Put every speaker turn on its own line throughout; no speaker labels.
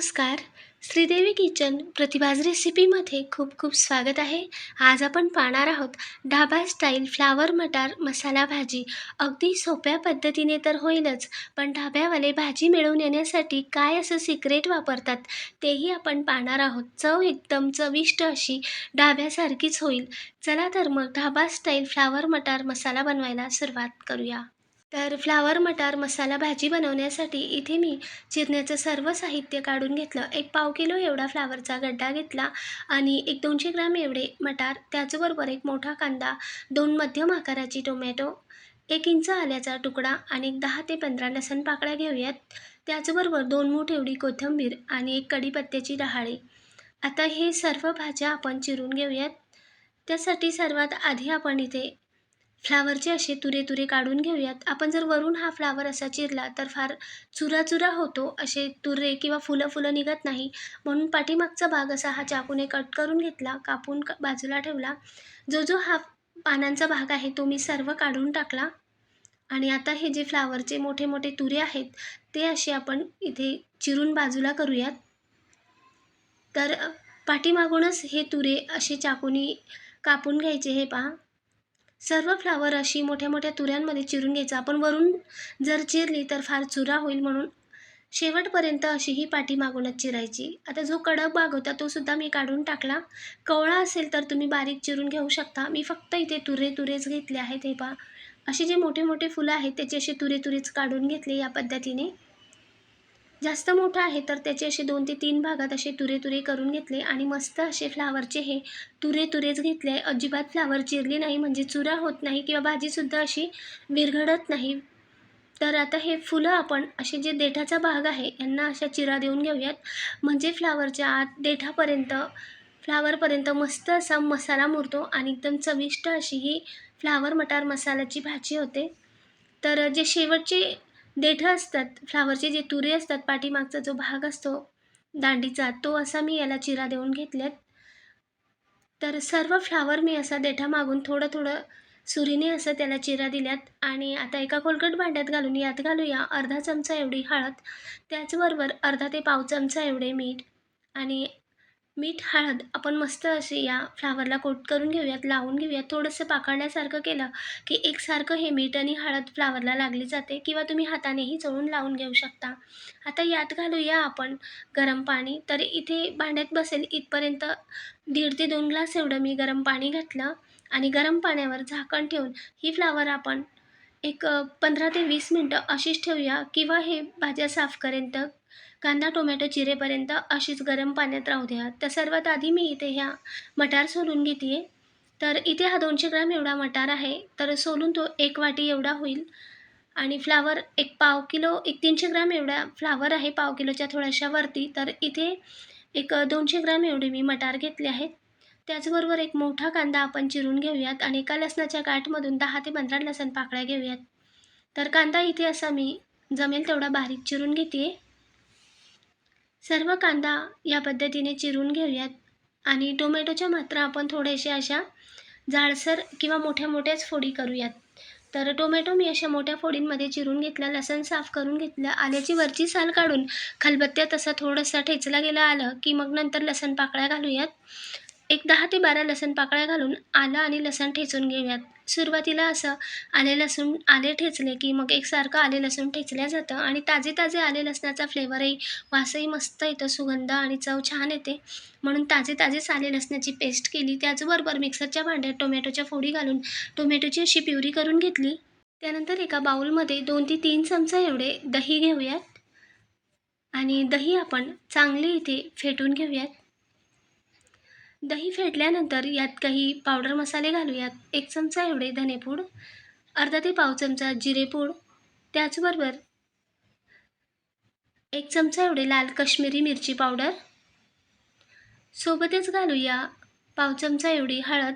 नमस्कार. श्रीदेवी किचन प्रतिभाज रेसिपीमध्ये खूप खूप स्वागत आहे. आज आपण पाहणार आहोत ढाबा स्टाईल फ्लावर मटार मसाला भाजी. अगदी सोप्या पद्धतीने तर होईलच पण ढाब्यावाले भाजी मिळवून येण्यासाठी काय असं सिक्रेट वापरतात तेही आपण पाहणार आहोत. चव एकदम चविष्ट अशी ढाब्यासारखीच होईल. चला तर मग ढाबा स्टाईल फ्लावर मटार मसाला बनवायला सुरुवात करूया. तर फ्लावर मटार मसाला भाजी बनवण्यासाठी इथे मी चिरण्याचं सर्व साहित्य काढून घेतलं. एक पाव किलो एवढा फ्लावरचा गड्डा घेतला आणि एक दोनशे ग्राम एवढे मटार त्याचबरोबर एक मोठा कांदा दोन मध्यम आकाराची टोमॅटो एक इंच आल्याचा तुकडा आणि एक दहा ते पंधरा लसण पाकळ्या घेऊयात. त्याचबरोबर दोन मूठ एवढी कोथिंबीर आणि एक कढीपत्त्याची डहाळी आता हे सर्व भाज्या आपण चिरून घेऊयात. त्यासाठी सर्वात आधी आपण इथे फ्लावरचे असे तुरे तुरे काढून घेऊयात. आपण जर वरून हा फ्लावर असा चिरला तर फार चुरा चुरा होतो असे तुरे किंवा फुलं फुलं निघत नाही. म्हणून पाठीमागचा भाग असा हा चाकूने कट करून घेतला कापून क बाजूला ठेवला. जो जो हा पानांचा भाग आहे तो मी सर्व काढून टाकला. आणि आता हे जे फ्लावरचे मोठे मोठे तुरे आहेत ते असे आपण इथे चिरून बाजूला करूयात. तर पाठीमागूनच हे तुरे असे चाकूनी कापून घ्यायचे हे पहा. सर्व फ्लावर अशी मोठ्या मोठ्या तुऱ्यांमध्ये चिरून घ्यायचं. आपण वरून जर चिरली तर फार चुरा होईल म्हणून शेवटपर्यंत अशी ही पाठी मागूनच चिरायची. आता जो कडक भाग होता तो सुद्धा मी काढून टाकला. कवळा असेल तर तुम्ही बारीक चिरून घेऊ शकता. मी फक्त इथे तुरे तुरेच घेतले आहेत हे पहा. असे जे मोठे मोठे फुलं आहेत त्याचे असे तुरे तुरेच काढून घेतले या पद्धतीने. जास्त मोठा आहे तर त्याचे असे दोन ते तीन भागात असे तुरे तुरे करून घेतले आणि मस्त असे फ्लावरचे हे तुरे तुरेच घेतले. अजिबात फ्लावर चिरली नाही म्हणजे चुरा होत नाही किंवा भाजीसुद्धा अशी विरघडत नाही. तर आता हे फुलं आपण असे जे देठाचा भाग आहे यांना अशा चिरा देऊन घेऊयात. म्हणजे फ्लावरच्या आत देठापर्यंत फ्लावरपर्यंत मस्त असा मसाला मुरतो आणि एकदम चविष्ट अशी ही फ्लावर मटार मसाल्याची भाजी होते. तर जे शेवटचे देठं असतात फ्लावरचे जे तुरे असतात पाठीमागचा जो भाग असतो दांडीचा तो असा मी याला चिरा देऊन घेतल्यात तर सर्व फ्लावर मी असा देठामागून थोडं थोडं सुरीने असं त्याला चिरा दिल्यात. आणि आता एका कोलकट भांड्यात घालून यात घालूया अर्धा चमचा एवढी हळद त्याचबरोबर अर्धा ते पाव चमचा एवढे मीठ आणि मीठ हळद आपण मस्त असे या फ्लावरला कोट करून घेऊयात लावून घेऊयात. थोडंसं पाकडण्यासारखं केलं की एकसारखं हे मीठ आणि हळद फ्लावरला लागली जाते किंवा तुम्ही हातानेही चळून लावून घेऊ शकता. आता यात घालूया आपण गरम पाणी. तर इथे भांड्यात बसेल इथपर्यंत दीड ते दोन ग्लास एवढं मी गरम पाणी घातलं आणि गरम पाण्यावर झाकण ठेवून ही फ्लावर आपण एक पंधरा ते वीस मिनटं अशीच ठेवूया किंवा हे भाज्या साफ करेन तर कांदा टोमॅटो चिरेपर्यंत अशीच गरम पाण्यात राहू द्या. तर सर्वात आधी मी इथे ह्या मटार सोलून घेते तर इथे हा दोनशे ग्राम एवढा मटार आहे. तर सोलून तो एक वाटी एवढा होईल. आणि फ्लावर एक पाव किलो एक तीनशे ग्राम एवढा फ्लावर आहे पाव किलोच्या थोड्याशा वरती. तर इथे एक दोनशे ग्राम एवढे मी मटार घेतले आहेत. त्याचबरोबर एक मोठा कांदा आपण चिरून घेऊयात आणि एका लसणाच्या गाठमधून दहा ते पंधरा लसण पाकळ्या घेऊयात. तर कांदा इथे असा मी जमेल तेवढा बारीक चिरून घेते सर्व कांदा या पद्धतीने चिरून घेऊयात. आणि टोमॅटोच्या मात्रा आपण थोड्याशा अशा जाडसर किंवा मोठ्या मोठ्याच फोडी करूयात. तर टोमॅटो मी अशा मोठ्या फोडींमध्ये चिरून घेतला लसण साफ करून घेतलं आल्याची वरची साल काढून खलबत्त्यात असा थोडासा ठेचला गेला आलं की मग नंतर लसण पाकळ्या घालूयात. एक दहा ते बारा लसण पाकळ्या घालून आलं आणि लसण ठेचून घेऊयात. सुरुवातीला असं आले लसूण आले ठेचले की मग एकसारखं आले लसूण ठेचल्या जातं आणि ताजे ताजे आले लसणाचा फ्लेवरही वासही मस्त येतं सुगंध आणि चव छान येते. म्हणून ताजे ताजेच आले लसणाची पेस्ट केली. त्याचबरोबर मिक्सरच्या भांड्यात टोमॅटोच्या फोडी घालून टोमॅटोची अशी प्युरी करून घेतली. त्यानंतर एका बाऊलमध्ये दोन ते तीन चमचा एवढे दही घेऊयात. आणि दही आपण चांगले इथे फेटून घेऊयात. दही फेटल्यानंतर यात काही पावडर मसाले घालूयात. एक चमचा एवढे धनेपूड अर्धा ते पाव चमचा जिरेपूड त्याचबरोबर एक चमचा एवढे लाल कश्मीरी मिरची पावडर सोबतच घालूया पाव चमचा एवढी हळद.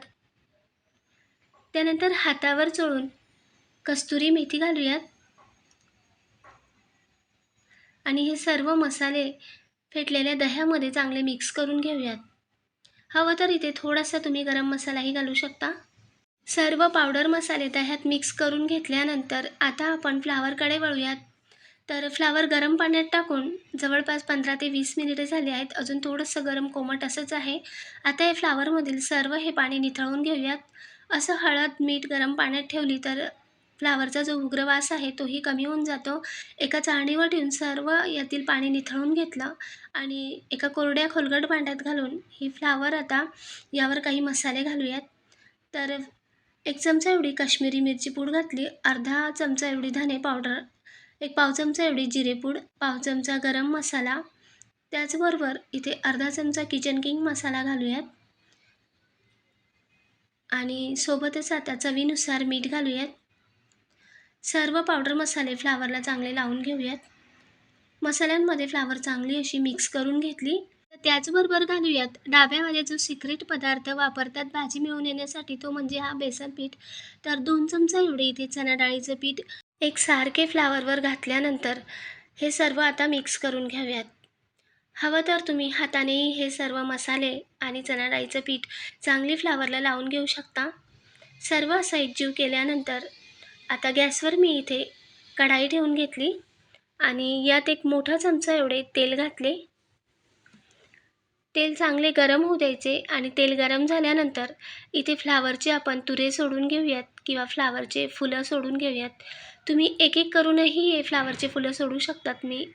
त्यानंतर हातावर चोळून कस्तुरी मेथी घालूयात. आणि हे सर्व मसाले फेटलेल्या दह्यामध्ये चांगले मिक्स करून घेऊयात. हवं तर इथे थोडासा तुम्ही गरम मसालाही घालू शकता. सर्व पावडर मसाले दह्यात मिक्स करून घेतल्यानंतर आता आपण फ्लावरकडे वळूयात. तर फ्लावर गरम पाण्यात टाकून जवळपास पंधरा ते वीस मिनिटे झाली आहेत. अजून थोडंसं गरम कोमट असंच आहे. आता या फ्लावरमधील सर्व हे पाणी निथळून घेऊयात. असं हळद मीठ गरम पाण्यात ठेवली तर फ्लावरचा जो उग्र वास आहे तोही कमी होऊन जातो. एका चाळणीवर ठेवून सर्व यातील पाणी निथळून घेतलं आणि एका कोरड्या खोलगट भांड्यात घालून ही फ्लावर आता यावर काही मसाले घालूयात. तर एक चमचा एवढी काश्मीरी मिरची पूड घातली अर्धा चमचा एवढी धने पावडर एक पाव चमचा एवढी जिरेपूड पाव चमचा गरम मसाला त्याचबरोबर इथे अर्धा चमचा किचन किंग मसाला घालूयात. आणि सोबतच आता चवीनुसार मीठ घालूयात. सर्व पावडर मसाले फ्लावरला चांगले लावून घेऊयात. मसाल्यांमध्ये फ्लावर चांगली अशी मिक्स करून घेतली. तर त्याचबरोबर घालूयात डाब्यामध्ये जो सिक्रेट पदार्थ वापरतात भाजी मिळवून येण्यासाठी. तो म्हणजे हा बेसन पीठ. तर दोन चमचा एवढे इथे चणा डाळीचं पीठ एक सारखे फ्लावरवर घातल्यानंतर हे सर्व आता मिक्स करून घ्याव्यात हवं तर तुम्ही हातानेही हे सर्व मसाले आणि चणा डाळीचं पीठ चांगली फ्लावरला लावून घेऊ शकता. सर्व असं एकजीव केल्यानंतर आता गॅसवर मी इथे कढाई ठेवून घेतली आणि यात एक मोठा चमचा एवढे तेल घातले. तेल चांगले गरम होऊ द्यायचे आणि तेल गरम झाल्यानंतर इथे फ्लावरचे आपण तुरे सोडून घेऊयात किंवा फ्लावरचे फुलं सोडून घेऊयात. तुम्ही एक एक करूनही हे फ्लावरचे फुलं सोडू शकतात. मी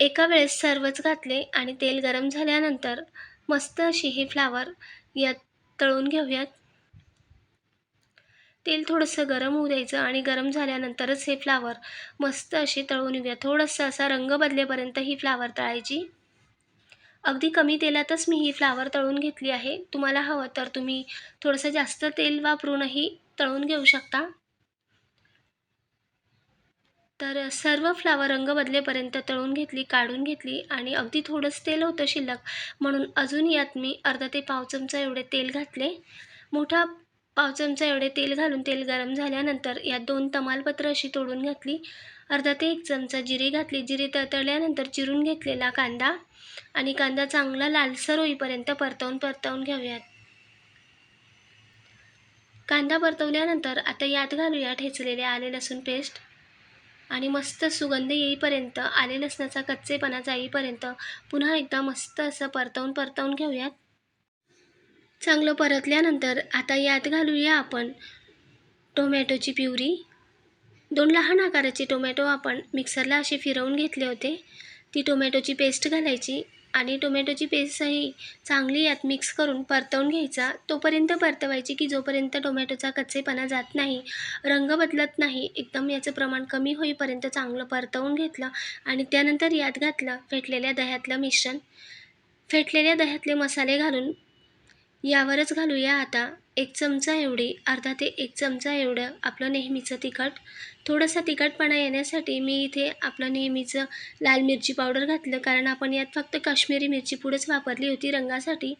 एका वेळेस सर्वच घातले आणि तेल गरम झाल्यानंतर मस्त अशी हे फ्लावर यात तळून घेऊयात. तेल थोडंसं गरम होऊ द्यायचं आणि गरम झाल्यानंतरच हे फ्लावर मस्त असे तळून येऊया. थोडंसं असा रंग बदलेपर्यंत ही फ्लावर तळायची. अगदी कमी तेलातच मी ही फ्लावर तळून घेतली आहे. तुम्हाला हवं तर तुम्ही थोडंसं जास्त तेल वापरूनही तळून घेऊ शकता. तर सर्व फ्लावर रंग बदलेपर्यंत तळून घेतली काढून घेतली आणि अगदी थोडंच तेल होतं शिल्लक म्हणून अजून यात मी अर्धा ते पाव चमचा एवढे तेल घातले. मोठा पाव चमचा एवढे तेल घालून तेल गरम झाल्यानंतर यात दोन तमालपत्र अशी तोडून घातली. अर्धा ते एक चमचा जिरे घातले. जिरे तळतळल्यानंतर चिरून घेतलेला कांदा आणि कांदा चांगला लालसर होईपर्यंत परतवून परतवून घेऊयात. कांदा परतवल्यानंतर आता यात घालूया ठेचलेले आले लसूण पेस्ट आणि मस्त सुगंध येईपर्यंत आले लसणाचा कच्चेपणा जाईपर्यंत पुन्हा एकदा मस्त असं परतवून परतवून घेऊयात. चांगलं परतल्यानंतर आता यात घालूया आपण टोमॅटोची प्युरी. दोन लहान आकाराचे टोमॅटो आपण मिक्सरला असे फिरवून घेतले होते. ती टोमॅटोची पेस्ट घालायची आणि टोमॅटोची पेस्टही चांगली यात मिक्स करून परतवून घ्यायचा. तोपर्यंत परतवायची की जोपर्यंत टोमॅटोचा कच्चेपणा जात नाही रंग बदलत नाही एकदम याचं प्रमाण कमी होईपर्यंत चांगलं परतवून घेतलं आणि त्यानंतर यात घातलं फेटलेल्या दह्यातलं मिश्रण. फेटलेल्या दह्यातले मसाले घालून यावरच घालूया आता. एक चमचा एवढी अर्धा ते एक चमचा एवढं आपलं नेहमीचं तिखट. थोडंसं तिखटपणा येण्यासाठी मी इथे आपलं नेहमीचं लाल मिरची पावडर घातलं. कारण आपण यात फक्त काश्मीरी मिरची पुढेच वापरली होती रंगासाठी.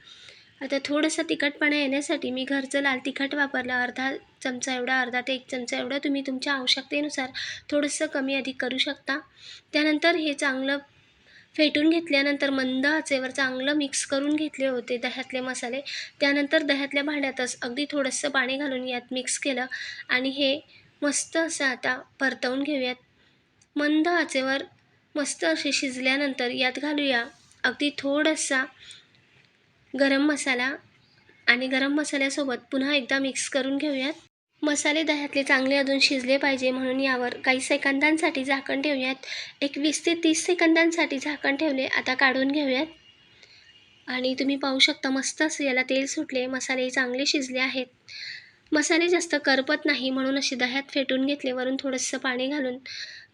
आता थोडंसं तिखटपणा येण्यासाठी मी घरचं लाल तिखट वापरलं. अर्धा चमचा एवढा अर्धा ते एक चमचा एवढा तुम्ही तुमच्या आवश्यकतेनुसार थोडंसं कमी अधिक करू शकता. त्यानंतर हे चांगलं फेटून घेतल्यानंतर मंद आचेवर चांगलं मिक्स करून घेतले होते दह्यातले मसाले. त्यानंतर दह्यातल्या भांड्यातच अगदी थोडंसं पाणी घालून यात मिक्स केलं आणि हे मस्त असं आता परतवून घेऊयात. मंद आचेवर मस्त असे शिजल्यानंतर यात घालूया अगदी थोडासा गरम मसाला. आणि गरम मसाल्यासोबत पुन्हा एकदा मिक्स करून घेऊयात. मसाले दह्यातले चांगले अजून शिजले पाहिजे म्हणून यावर काही सेकंदांसाठी झाकण ठेवूयात. एक वीस ते तीस सेकंदांसाठी झाकण ठेवले आता काढून घेऊयात. आणि तुम्ही पाहू शकता मस्त असं याला तेल सुटले मसाले चांगले शिजले आहेत. मसाले जास्त करपत नाही म्हणून असे दह्यात फेटून घेतले वरून थोडंसं पाणी घालून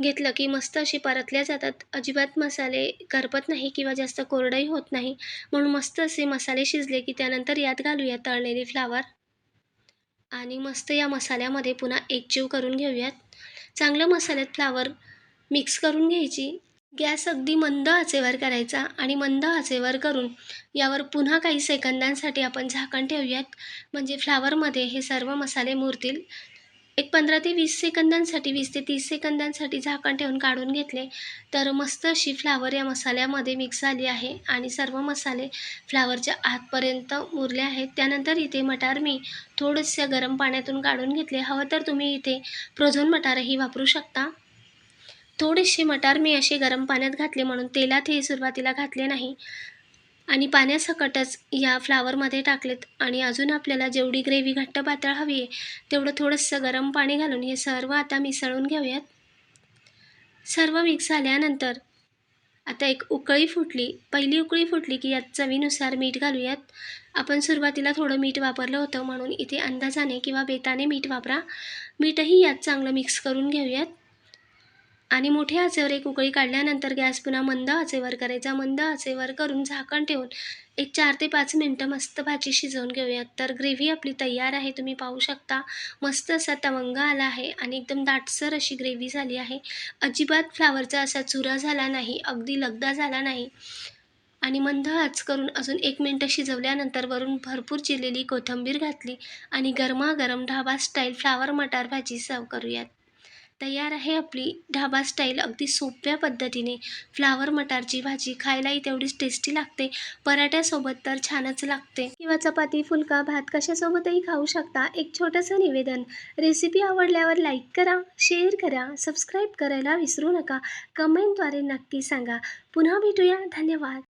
घेतलं की मस्त अशी परतल्या जातात. अजिबात मसाले करपत नाही किंवा जास्त कोरडंही होत नाही म्हणून मस्त असे मसाले शिजले की त्यानंतर यात घालूया तळलेली फ्लावर. आणि मस्त या मसाल्यामध्ये पुन्हा एकजीव करून घेऊयात. चांगलं मसाल्यात फ्लावर मिक्स करून घ्यायची. गॅस अगदी मंद आचेवर करायचा आणि मंद आचेवर करून यावर पुन्हा काही सेकंदांसाठी आपण झाकण ठेवूयात. म्हणजे फ्लावरमध्ये हे सर्व मसाले मुरतील. एक पंधरा ते वीस सेकंदांसाठी वीस ते तीस सेकंदांसाठी झाकण ठेवून काढून घेतले. तर मस्त अशी फ्लावर या मसाल्यामध्ये मिक्स झाली आहे आणि सर्व मसाले फ्लावरच्या आतपर्यंत मुरले आहेत. त्यानंतर इथे मटार मी थोडंसं गरम पाण्यातून काढून घेतले. हवं तर तुम्ही इथे प्रोझोन मटारही वापरू शकता. थोडेसे मटार मी असे गरम पाण्यात घातले म्हणून तेलात हे सुरुवातीला घातले नाही. आणि पाण्यासकटच या फ्लावरमध्ये टाकलेत. आणि अजून आपल्याला जेवढी ग्रेव्ही घट्ट पातळ हवी आहे तेवढं थोडंसं गरम पाणी घालून हे सर्व आता मिसळून घेऊयात. सर्व मिक्स झाल्यानंतर आता एक उकळी फुटली पहिली उकळी फुटली की यात चवीनुसार मीठ घालूयात. आपण सुरुवातीला थोडं मीठ वापरलं होतं म्हणून इथे अंदाजाने किंवा बेताने मीठ वापरा. मीठही यात चांगलं मिक्स करून घेऊयात. आणि मोठ्या आचेवर एक उकळी काढल्यानंतर गॅस पुन्हा मंद आचेवर करायचा. मंद आचेवर करून झाकण ठेवून एक चार ते पाच मिनटं मस्त भाजी शिजवून घेऊयात. तर ग्रेव्ही आपली तयार आहे. तुम्ही पाहू शकता मस्त असा तवंग आला आहे आणि एकदम दाटसर अशी ग्रेव्ही झाली आहे. अजिबात फ्लावरचा असा चुरा झाला नाही अगदी लगदा झाला नाही. आणि मंद आच करून अजून एक मिनटं शिजवल्यानंतर वरून भरपूर चिरलेली कोथिंबीर घातली आणि गरमागरम ढाबा स्टाईल फ्लावर मटार भाजी सर्व करूयात. तयार आहे आपली. ढाबा स्टाईल अगदी सोप्या पद्धतीने. फ्लावर मटारची भाजी खायलाही तेवढीच टेस्टी लागते. पराठ्यासोबत तर छानच लागते. किंवा चपाती फुलका भात कशासोबतही खाऊ शकता. एक छोटंसं निवेदन. रेसिपी आवडल्यावर लाईक करा शेअर करा सबस्क्राईब करायला विसरू नका. कमेंटद्वारे नक्की सांगा. पुन्हा भेटूया. धन्यवाद.